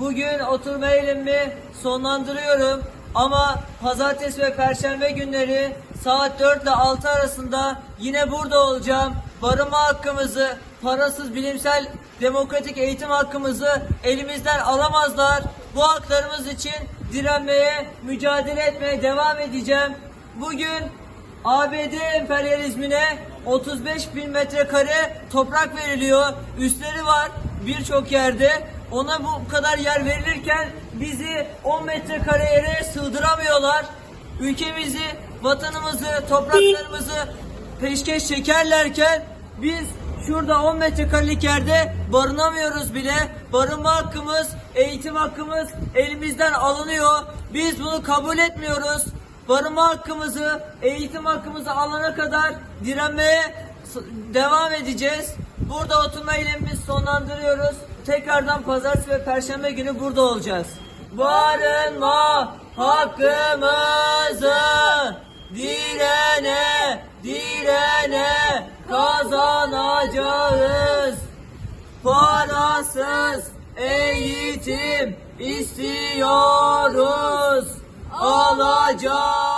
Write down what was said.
bugün oturma eylemimi sonlandırıyorum. Ama pazartesi ve perşembe günleri saat 4 ile 6 arasında yine burada olacağım. Barınma hakkımızı, parasız bilimsel demokratik eğitim hakkımızı elimizden alamazlar. Bu haklarımız için direnmeye, mücadele etmeye devam edeceğim. Bugün ABD emperyalizmine 35 bin metrekare toprak veriliyor. Üstleri var birçok yerde. Ona bu kadar yer verilirken bizi 10 metrekare yere sığdıramıyorlar. Ülkemizi, vatanımızı, topraklarımızı peşkeş çekerlerken biz şurada 10 metrekarelik yerde barınamıyoruz bile. Barınma hakkımız, eğitim hakkımız elimizden alınıyor. Biz bunu kabul etmiyoruz. Barınma hakkımızı, eğitim hakkımızı alana kadar direnmeye devam edeceğiz. Burada oturma eylemimizi sonlandırıyoruz. Tekrardan pazartesi ve perşembe günü burada olacağız. Barınma hakkımızı direne direne kazanacağız. Parasız eğitim istiyoruz. Alacağız.